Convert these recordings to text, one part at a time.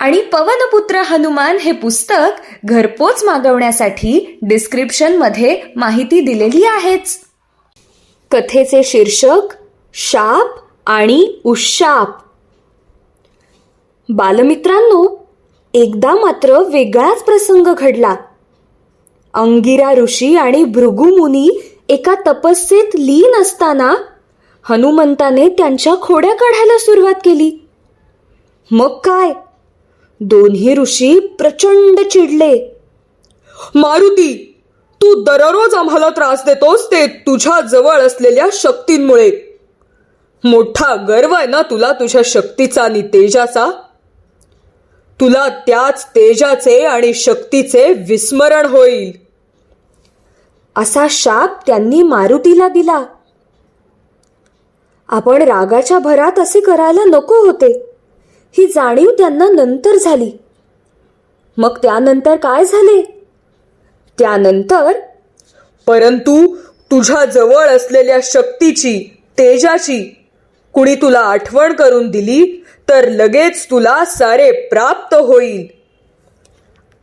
आणि पवनपुत्र हनुमान हे पुस्तक घरपोच मागवण्यासाठी डिस्क्रिप्शनमध्ये माहिती दिलेली आहेच. कथेचे शीर्षक शाप आणि उशाप. बालमित्रांनो एकदा मात्र वेगळाच प्रसंग घडला. अंगिरा ऋषी आणि भृगुमुनी एका तपस्येत लीन असताना हनुमंताने त्यांच्या खोड्या काढायला सुरुवात केली. मग काय? दोन्ही ऋषी प्रचंड चिडले. मारुती तू दररोज आम्हाला त्रास देतोस ते तुझ्या जवळ असलेल्या शक्तींमुळे. मोठा गर्व आहे ना तुला तुझ्या शक्तीचा आणि तेजाचा? तुला त्याच तेजाचे आणि शक्तीचे विस्मरण होईल. असा शाप त्यांनी मारुतीला दिला. आपण रागाच्या भरात असे करायला नको होते. ही जाणीव त्यांना नंतर झाली. मग त्यानंतर काय झाले? त्यानंतर परंतु तुझ्या जवळ असलेल्या शक्तीची तेजाची कुणी तुला आठवण करून दिली तर लगेच तुला सारे प्राप्त होईल.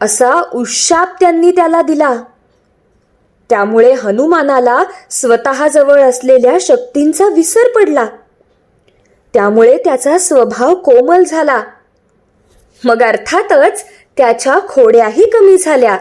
असा उशाप त्यांनी त्याला दिला. त्यामुळे हनुमानाला स्वतःजवळ असलेल्या शक्तींचा विसर पडला. त्यामुळे त्याचा स्वभाव कोमल झाला. मग अर्थातच त्याच्या खोड्याही कमी झाल्या.